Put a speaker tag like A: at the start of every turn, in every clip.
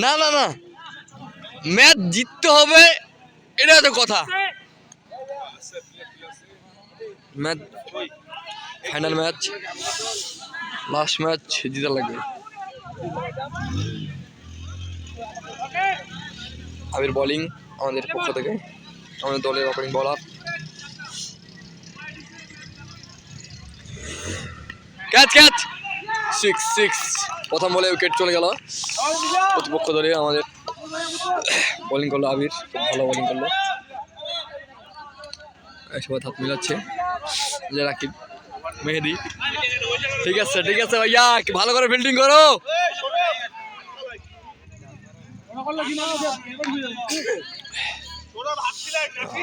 A: না না না। ম্যাচ জিততে হবে, এটা তো কথা। Match, final match, last match জিতা লাগবে। আবির বোলিং আমাদের পক্ষ থেকে, আমাদের দলের ওপেনিং বলার ক্যাচ ক্যাচ সিক্স সিক্স প্রথম বলে উইকেট চলে গেল। প্রতিপক্ষ দলে আমাদের বোলিং করল আবির, খুব ভালো বোলিং করল। সবাই হাত মিলাচ্ছে যে রাকিব, মেহেদি। ঠিক আছে ঠিক আছে ভাইয়া ভালো করে ফিল্ডিং করো।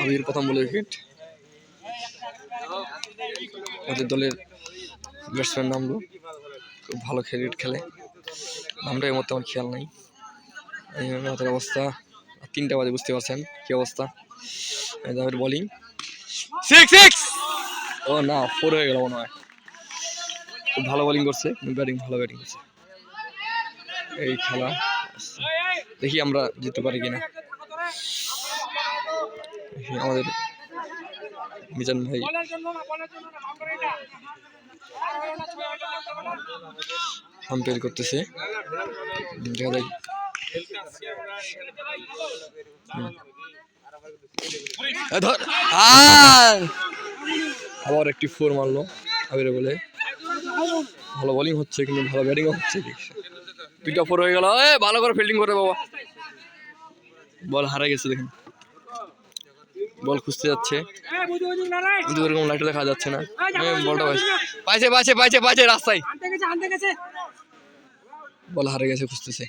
A: আবির প্রথম বলে উইকেট ওদের দলের ব্যাটসম্যান নামলো। খুব ভালো ক্রিকেট খেলে। নামটা এর মধ্যে আমার খেয়াল নাই। ওদের অবস্থা। তিনটা বাজে বুঝতে পারছেন? কি অবস্থা? আমাদের বোলিং সিক্স সিক্স ও না ফোর হয়ে গেল মনে হয়। খুব ভালো বোলিং করছে ব্যাটিং ভালো ব্যাটিং করছে। এই খেলা। দেখি আমরা জিততে পারি কিনা। আমাদের মিজান ভাই। আম্পায়ার করতেছে। দেখা আবার একটি ফোর মারলো আবিরে বলে ভালো বোলিং হচ্ছে, কিন্তু ভালো ব্যাটিংও হচ্ছে দুইটা ফোর হয়ে গেল। এ, ভালো করে ফিল্ডিং করে বাবা। বল হারা গেছে, দেখুন। বল খুঁজতে যাচ্ছে। কিন্তু এরকম লাইটে দেখা যাচ্ছে না। বলটা পাইছে পাইছে পাইছে পাইছে, রাস্তায়। বল হারা গেছে খুঁজতেছে